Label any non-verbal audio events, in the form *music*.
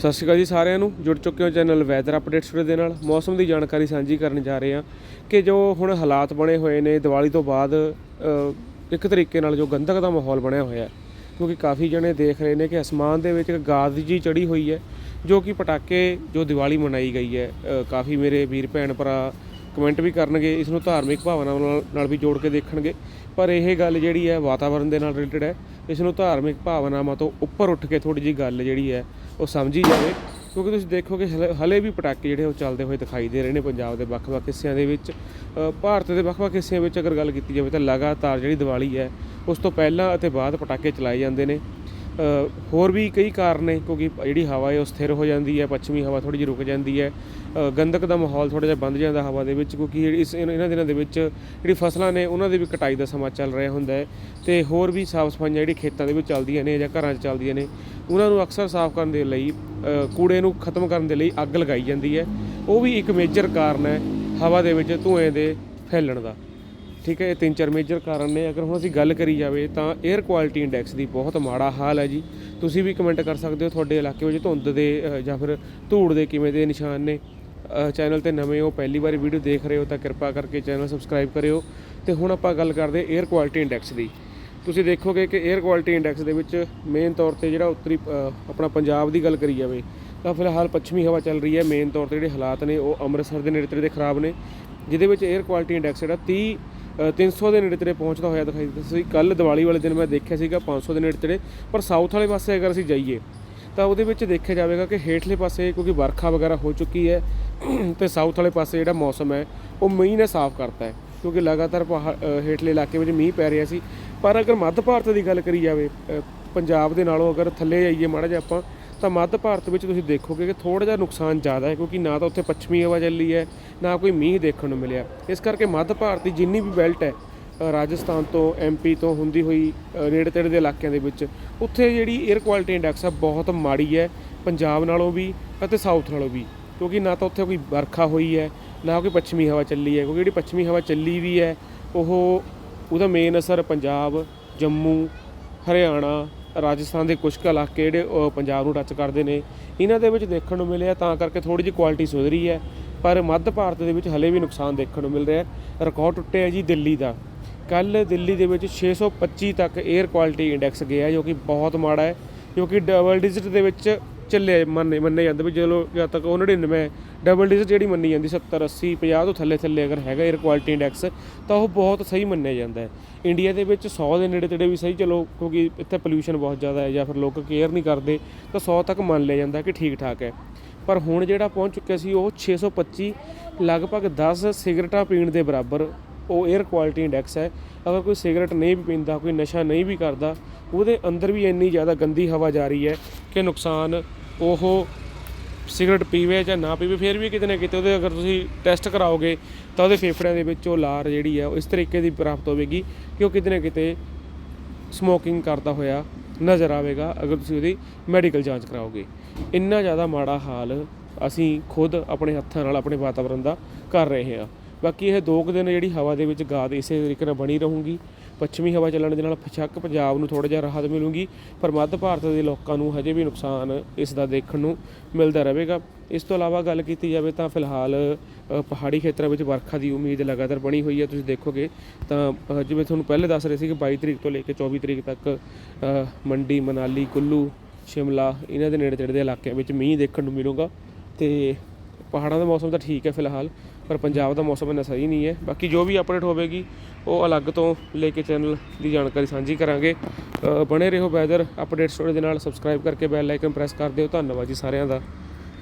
ਸਤਿ ਸ਼੍ਰੀ ਅਕਾਲ ਜੀ ਸਾਰਿਆਂ ਨੂੰ। ਜੁੜ ਚੁੱਕੇ ਹੋ ਚੈਨਲ ਵੈਦਰ ਅਪਡੇਟਸ ਦੇ ਨਾਲ। ਮੌਸਮ ਦੀ ਜਾਣਕਾਰੀ ਸਾਂਝੀ ਕਰਨ ਜਾ ਰਹੇ ਹਾਂ ਕਿ ਜੋ ਹੁਣ ਹਾਲਾਤ ਬਣੇ ਹੋਏ ਨੇ ਦੀਵਾਲੀ ਤੋਂ ਬਾਅਦ ਇੱਕ ਤਰੀਕੇ ਨਾਲ ਜੋ ਗੰਧਕ ਦਾ ਮਾਹੌਲ ਬਣਿਆ ਹੋਇਆ ਹੈ, ਕਿਉਂਕਿ ਕਾਫੀ ਜਣੇ ਦੇਖ ਰਹੇ ਨੇ ਕਿ ਅਸਮਾਨ ਦੇ ਵਿੱਚ ਇੱਕ ਗਾਦ ਜੀ ਚੜੀ ਹੋਈ ਹੈ, ਜੋ ਕਿ ਪਟਾਕੇ ਜੋ ਦੀਵਾਲੀ ਮਨਾਈ ਗਈ ਹੈ ਕਾਫੀ ਮੇਰੇ ਵੀਰ ਭੈਣ ਭਰਾ ਕਮੈਂਟ ਵੀ ਕਰਨਗੇ, ਇਸ ਨੂੰ ਧਾਰਮਿਕ ਭਾਵਨਾਵਾਂ ਨਾਲ- ਵੀ ਜੋੜ ਕੇ ਦੇਖਣਗੇ। ਪਰ ਇਹ ਗੱਲ ਜਿਹੜੀ ਹੈ ਵਾਤਾਵਰਣ ਦੇ ਨਾਲ ਰਿਲੇਟਡ ਹੈ, ਇਸ ਨੂੰ ਧਾਰਮਿਕ ਭਾਵਨਾਵਾਂ ਤੋਂ ਉੱਪਰ ਉੱਠ ਕੇ ਥੋੜੀ ਜੀ ਗੱਲ ਜਿਹੜੀ ਹੈ, ਉਹ ਸਮਝੀ ਜਾਵੇ। ਕਿਉਂਕਿ ਤੁਸੀਂ ਦੇਖੋਗੇ, ਹਲੇ- ਹਲੇ ਵੀ ਪਟਾਕੇ ਜਿਹੜੇ ਉਹ ਚੱਲਦੇ ਹੋਏ ਦਿਖਾਈ ਦੇ ਰਹੇ ਨੇ ਪੰਜਾਬ ਦੇ ਵੱਖ-ਵੱਖ ਹਿੱਸਿਆਂ ਦੇ ਵਿੱਚ। ਭਾਰਤ ਦੇ ਵੱਖ-ਵੱਖ ਹਿੱਸਿਆਂ ਵਿੱਚ ਅਗਰ ਗੱਲ ਕੀਤੀ ਜਾਵੇ ਤਾਂ ਲਗਾਤਾਰ ਜਿਹੜੀ ਦੀਵਾਲੀ ਹੈ, ਉਸ ਤੋਂ ਪਹਿਲਾਂ ਅਤੇ ਬਾਅਦ ਪਟਾਕੇ ਚਲਾਏ ਜਾਂਦੇ ਨੇ। ਹੋਰ ਵੀ ਕਈ ਕਾਰਨ ਨੇ, ਕਿਉਂਕਿ ਜਿਹੜੀ ਹਵਾ ਹੈ ਉਹ ਸਥਿਰ ਹੋ ਜਾਂਦੀ ਹੈ, ਪੱਛਮੀ ਹਵਾ ਥੋੜੀ ਜਿਹੀ ਰੁਕ ਜਾਂਦੀ ਹੈ ਗੰਧਕ ਦਾ ਮਾਹੌਲ ਥੋੜਾ ਜਿਹਾ ਬੰਦ ਜਾਂਦਾ ਹਵਾ ਦੇ ਵਿੱਚ, ਕਿਉਂਕਿ ਇਸ ਇਹਨਾਂ ਦਿਨਾਂ ਦੇ ਵਿੱਚ ਜਿਹੜੀ ਫਸਲਾਂ ਨੇ, ਉਹਨਾਂ ਦੀ ਵੀ ਕਟਾਈ ਦਾ ਸਮਾਂ ਚੱਲ ਰਿਹਾ ਹੁੰਦਾ ਹੈ, ਤੇ ਹੋਰ ਵੀ ਸਾਫ਼ ਸਫਾਈਆਂ ਜਿਹੜੀ ਖੇਤਾਂ ਦੇ ਵਿੱਚ ਚੱਲਦੀਆਂ ਨੇ ਜਾਂ ਘਰਾਂ 'ਚ ਚੱਲਦੀਆਂ ਨੇ, ਉਹਨਾਂ ਨੂੰ ਅਕਸਰ ਸਾਫ਼ ਕਰਨ ਦੇ ਲਈ ਕੂੜੇ ਨੂੰ ਖਤਮ ਕਰਨ ਦੇ ਲਈ ਅੱਗ ਲਗਾਈ ਜਾਂਦੀ ਹੈ, ਉਹ ਵੀ ਇੱਕ ਮੇਜਰ ਕਾਰਨ ਹੈ ਹਵਾ ਦੇ ਵਿੱਚ ਧੂਏ ਦੇ ਫੈਲਣ ਦਾ। ਠੀਕ ਹੈ, ਇਹ ਤਿੰਨ ਚਾਰ ਮੇਜਰ ਕਾਰਨ ਨੇ। ਅਗਰ ਹੁਣ ਅਸੀਂ ਗੱਲ ਕਰੀ ਜਾਵੇ ਤਾਂ 에ਅਰ ਕੁਆਲਿਟੀ ਇੰਡੈਕਸ ਦੀ ਬਹੁਤ ਮਾੜਾ ਹਾਲ ਹੈ ਜੀ। ਤੁਸੀਂ ਵੀ ਕਮੈਂਟ ਕਰ ਸਕਦੇ ਹੋ ਤੁਹਾਡੇ ਇਲਾਕੇ ਵਿੱਚ ਧੁੰਦ ਦੇ ਜਾਂ ਫਿਰ ਧੂੜ ਦੇ ਕਿਵੇਂ ਦੇ ਨਿਸ਼ਾਨ ਨੇ। ਚੈਨਲ ਤੇ ਨਵੇਂ ਹੋ, ਪਹਿਲੀ ਵਾਰੀ ਵੀਡੀਓ ਦੇਖ ਰਹੇ ਹੋ ਤਾਂ ਕਿਰਪਾ ਕਰਕੇ ਚੈਨਲ ਸਬਸਕ੍ਰਾਈਬ ਕਰਿਓ। ਤੇ ਹੁਣ ਆਪਾਂ ਗੱਲ ਕਰਦੇ 에ਅਰ ਕੁਆਲਿਟੀ ਇੰਡੈਕਸ ਦੀ। ਤੁਸੀਂ ਦੇਖੋਗੇ ਕਿ 에ਅਰ ਕੁਆਲਿਟੀ ਇੰਡੈਕਸ ਦੇ ਵਿੱਚ ਮੇਨ ਤੌਰ ਤੇ ਜਿਹੜਾ ਉੱਤਰੀ ਆਪਣਾ ਪੰਜਾਬ ਦੀ ਗੱਲ ਕਰੀ ਜਾਵੇ, ਤਾਂ ਫਿਲਹਾਲ ਪੱਛਮੀ ਹਵਾ ਚੱਲ ਰਹੀ ਹੈ। ਮੇਨ ਤੌਰ ਤੇ ਜਿਹੜੇ ਹਾਲਾਤ ਨੇ, ਉਹ ਅੰਮ੍ਰਿਤਸਰ ਦੇ ਨੇੜੇ ਤੇੜੇ ਖਰਾਬ ਨੇ। ਜਿਹਦੇ ਵਿੱਚ 에ਅਰ ਕੁਆਲਿਟੀ ਇੰਡੈਕਸ ਜਿਹੜਾ 30 300 ਦੇ ਨੇੜੇ ਤੇੜੇ ਪਹੁੰਚਦਾ ਹੋਇਆ ਦਿਖਾਈ ਦਿੱਤਾ। ਸੀ ਕੱਲ ਦੀਵਾਲੀ ਵਾਲੇ ਦਿਨ ਮੈਂ ਦੇਖਿਆ ਸੀਗਾ 500 ਦੇ ਨੇੜੇ ਤੇੜੇ, ਪਰ ਸਾਊਥ ਵਾਲੇ ਪਾਸੇ ਅਗਰ ਅਸੀਂ ਜਾਈਏ, ਤਾਂ ਉਹਦੇ ਵਿੱਚ ਦੇਖਿਆ ਜਾਵੇਗਾ ਕਿ ਹੇਠਲੇ ਪਾਸੇ ਕਿਉਂਕਿ ਵਰਖਾ ਵਗੈਰਾ ਹੋ ਚੁੱਕੀ ਹੈ *clears throat* ਤੇ ਸਾਊਥ ਵਾਲੇ ਪਾਸੇ ਜਿਹੜਾ ਮੌਸਮ ਹੈ, ਉਹ ਮੀਂਹ ਨੇ ਸਾਫ਼ ਕਰਤਾ ਹੈ, ਕਿਉਂਕਿ ਲਗਾਤਾਰ ਪਹਾ- ਹੇਠਲੇ ਇਲਾਕੇ ਵਿੱਚ ਮੀਂਹ ਪੈ ਰਿਹਾ ਸੀ। ਪਰ ਅਗਰ ਮੱਧ ਭਾਰਤ ਦੀ ਗੱਲ ਕਰੀ ਜਾਵੇ ਪੰਜਾਬ ਦੇ ਨਾਲੋਂ ਅਗਰ ਥੱਲੇ ਜਾਈਏ ਮਾੜਾ ਜਿਹਾ ਆਪਾਂ ਤਾਂ ਮੱਧ ਭਾਰਤ ਵਿੱਚ ਤੁਸੀਂ ਦੇਖੋਗੇ ਕਿ ਥੋੜਾ ਜਿਹਾ ਨੁਕਸਾਨ ਜ਼ਿਆਦਾ ਹੈ, ਕਿਉਂਕਿ ਨਾ ਤਾਂ ਉੱਥੇ ਪੱਛਮੀ ਹਵਾ ਚੱਲੀ ਹੈ, ਨਾ ਕੋਈ ਮੀਂਹ ਦੇਖਣ ਨੂੰ ਮਿਲਿਆ। ਇਸ ਕਰਕੇ ਮੱਧ ਭਾਰਤ ਦੀ ਜਿੰਨੀ ਵੀ ਬੈਲਟ ਹੈ ਰਾਜਸਥਾਨ ਤੋਂ ਐਮਪੀ ਤੋਂ ਹੁੰਦੀ ਹੋਈ ਨੇੜੇ ਤੇੜੇ ਦੇ ਇਲਾਕਿਆਂ ਦੇ ਵਿੱਚ, ਉੱਥੇ ਜਿਹੜੀ 에ਅਰ ਕੁਆਲਿਟੀ ਇੰਡੈਕਸ ਆ ਬਹੁਤ ਮਾੜੀ ਹੈ, ਪੰਜਾਬ ਨਾਲੋਂ ਵੀ ਅਤੇ ਸਾਊਥ ਨਾਲੋਂ ਵੀ। ਕਿਉਂਕਿ ਨਾ ਤਾਂ ਉੱਥੇ ਕੋਈ ਵਰਖਾ ਹੋਈ ਹੈ, ਨਾ ਕੋਈ ਪੱਛਮੀ ਹਵਾ ਚੱਲੀ ਹੈ, ਕਿਉਂਕਿ ਜਿਹੜੀ ਪੱਛਮੀ ਹਵਾ ਚੱਲੀ ਵੀ ਹੈ, ਉਹ, ਉਹਦਾ ਮੇਨ ਅਸਰ ਪੰਜਾਬ, ਜੰਮੂ, ਹਰਿਆਣਾ ਰਾਜਸਥਾਨ ਦੇ ਕੁਝ ਕੁ ਇਲਾਕੇ ਜਿਹੜੇ ਪੰਜਾਬ ਨੂੰ ਟੱਚ ਕਰਦੇ ਨੇ। ਇਹਨਾਂ ਦੇ ਵਿੱਚ ਦੇਖਣ ਨੂੰ ਮਿਲਿਆ, ਤਾਂ ਕਰਕੇ ਥੋੜੀ ਜਿਹੀ ਕੁਆਲਿਟੀ ਸੁਧਰੀ ਹੈ। ਪਰ ਮੱਧ ਭਾਰਤ ਦੇ ਵਿੱਚ ਹਲੇ ਵੀ ਨੁਕਸਾਨ ਦੇਖਣ ਨੂੰ ਮਿਲ ਰਿਹਾ ਹੈ। ਰਿਕਾਰਡ ਟੁੱਟਿਆ ਜੀ ਦਿੱਲੀ ਦਾ। ਕੱਲ ਦਿੱਲੀ ਦੇ ਵਿੱਚ 625 ਤੱਕ 에ਅਰ ਕੁਆਲਿਟੀ ਇੰਡੈਕਸ ਗਿਆ, ਜੋ ਕਿ ਬਹੁਤ ਮਾੜਾ ਹੈ ਕਿਉਂਕਿ ਡਬਲ ਡਿਜਿਟ ਦੇ ਵਿੱਚ ਚੱਲਿਆ ਮੰਨੇ ਮੰਨੇ ਜਾਂਦਾ ਵੀ ਚਲੋ ਜਦ ਤੱਕ ਉਹ 99 ਡਬਲ ਡਿਜਿਟ ਜਿਹੜੀ ਮੰਨੀ ਜਾਂਦੀ 70 80 50 ਤੋਂ ਥੱਲੇ ਥੱਲੇ ਅਗਰ ਹੈਗਾ 에ਅਰ ਕੁਆਲਿਟੀ ਇੰਡੈਕਸ ਤਾਂ ਉਹ ਬਹੁਤ ਸਹੀ ਮੰਨਿਆ ਜਾਂਦਾ ਹੈ। ਇੰਡੀਆ ਦੇ ਵਿੱਚ 100 ਦੇ ਨੇੜੇ ਤੇੜੇ ਵੀ ਸਹੀ, ਚਲੋ ਕਿਉਂਕਿ ਇੱਥੇ ਪੋਲੂਸ਼ਨ ਬਹੁਤ ਜ਼ਿਆਦਾ ਹੈ ਜਾਂ ਫਿਰ ਲੋਕ ਕੇਅਰ ਨਹੀਂ ਕਰਦੇ, ਤਾਂ 100 ਤੱਕ ਮੰਨ ਲਿਆ ਜਾਂਦਾ ਕਿ ਠੀਕ ਠਾਕ ਹੈ। ਪਰ ਹੁਣ ਜਿਹੜਾ ਪਹੁੰਚ ਚੁੱਕਿਆ ਸੀ, ਉਹ 625 ਲਗਭਗ 10 ਸਿਗਰਟਾਂ ਪੀਣ ਦੇ ਬਰਾਬਰ ਉਹ 에ਅਰ ਕੁਆਲਿਟੀ ਇੰਡੈਕਸ ਹੈ। ਅਗਰ ਕੋਈ ਸਿਗਰਟ ਨਹੀਂ ਵੀ ਪੀਂਦਾ, ਕੋਈ ਨਸ਼ਾ ਨਹੀਂ ਵੀ ਕਰਦਾ, ਉਹਦੇ ਅੰਦਰ ਵੀ ਇੰਨੀ ਜ਼ਿਆਦਾ ਗੰਦੀ ਹਵਾ ਜਾ ਰਹੀ ਹੈ ਕਿ ਨੁਕਸਾਨ ਉਹ ਸਿਗਰਟ ਪੀਵੇ ਜਾਂ ਨਾ ਪੀਵੇ, ਫਿਰ ਵੀ ਕਿਤੇ ਨਾ ਕਿਤੇ ਉਹਦੇ ਅਗਰ ਤੁਸੀਂ ਟੈਸਟ ਕਰਾਓਗੇ ਤਾਂ ਉਹਦੇ ਫੇਫੜਿਆਂ ਦੇ ਵਿੱਚ ਉਹ ਲਾਰ ਜਿਹੜੀ ਆ, ਉਹ ਇਸ ਤਰੀਕੇ ਦੀ ਪ੍ਰਾਪਤ ਹੋਵੇਗੀ ਕਿ ਉਹ ਕਿਤੇ ਨਾ ਕਿਤੇ ਸਮੋਕਿੰਗ ਕਰਦਾ ਹੋਇਆ ਨਜ਼ਰ ਆਵੇਗਾ ਅਗਰ ਤੁਸੀਂ ਉਹਦੀ ਮੈਡੀਕਲ ਜਾਂਚ ਕਰਾਓਗੇ। ਇੰਨਾ ਜ਼ਿਆਦਾ ਮਾੜਾ ਹਾਲ ਅਸੀਂ ਖੁਦ ਆਪਣੇ ਹੱਥਾਂ ਨਾਲ, ਆਪਣੇ ਵਾਤਾਵਰਣ ਦਾ ਕਰ ਰਹੇ ਹਾਂ। ਬਾਕੀ ਇਹ ਦੋ ਕੁ ਦਿਨ ਜਿਹੜੀ ਹਵਾ ਦੇ ਵਿੱਚ ਗਾਦ ਇਸੇ ਤਰੀਕੇ ਨਾਲ ਬਣੀ ਰਹੂਗੀ। ਪੱਛਮੀ ਹਵਾ ਚੱਲਣ ਦੇ ਨਾਲ ਪਛੱਕ ਪੰਜਾਬ ਨੂੰ ਥੋੜਾ ਜਿਹਾ ਰਾਹਤ ਮਿਲੂਗੀ, ਪਰ ਮੱਧ ਭਾਰਤ ਦੇ ਲੋਕਾਂ ਨੂੰ ਹਜੇ ਵੀ ਨੁਕਸਾਨ ਇਸ ਦਾ ਦੇਖਣ ਨੂੰ ਮਿਲਦਾ ਰਹੇਗਾ। ਇਸ ਤੋਂ ਇਲਾਵਾ ਗੱਲ ਕੀਤੀ ਜਾਵੇ ਤਾਂ ਫਿਲਹਾਲ ਪਹਾੜੀ ਖੇਤਰਾਂ ਵਿੱਚ ਵਰਖਾ ਦੀ ਉਮੀਦ ਲਗਾਤਾਰ ਬਣੀ ਹੋਈ ਹੈ। ਤੁਸੀਂ ਦੇਖੋਗੇ ਤਾਂ ਜਿਵੇਂ ਤੁਹਾਨੂੰ ਪਹਿਲੇ ਦੱਸ ਰਹੇ ਸੀ ਕਿ 22 ਤਰੀਕ ਤੋਂ ਲੈ ਕੇ 24 ਤਰੀਕ ਤੱਕ ਮੰਡੀ, ਮਨਾਲੀ, ਕੁੱਲੂ, ਸ਼ਿਮਲਾ, ਇਹਨਾਂ ਦੇ ਨੇੜੇ ਤੇੜੇ ਦੇ ਇਲਾਕਿਆਂ ਵਿੱਚ ਮੀਂਹ ਦੇਖਣ ਨੂੰ ਮਿਲੂਗਾ। ਤੇ ਪਹਾੜਾਂ ਦਾ ਮੌਸਮ ਤਾਂ ਠੀਕ ਹੈ ਫਿਲਹਾਲ। ਪਰ ਪੰਜਾਬ ਦਾ ਮੌਸਮ ਇੰਨਾ ਸਹੀ ਨਹੀਂ ਹੈ। ਬਾਕੀ ਜੋ ਵੀ ਅਪਡੇਟ ਹੋਵੇਗੀ ਉਹ ਅਲੱਗ ਤੋਂ ਲੈ ਕੇ ਚੈਨਲ ਦੀ ਜਾਣਕਾਰੀ ਸਾਂਝੀ ਕਰਾਂਗੇ। ਅ, ਬਣੇ ਰਹੋ ਵੈਦਰ ਅਪਡੇਟ ਸਟੋਰੀ ਦੇ ਨਾਲ ਸਬਸਕ੍ਰਾਈਬ ਕਰਕੇ ਬੈਲ ਆਈਕਨ ਪ੍ਰੈਸ ਕਰ ਦਿਓ। ਧੰਨਵਾਦ ਜੀ ਸਾਰਿਆਂ ਦਾ।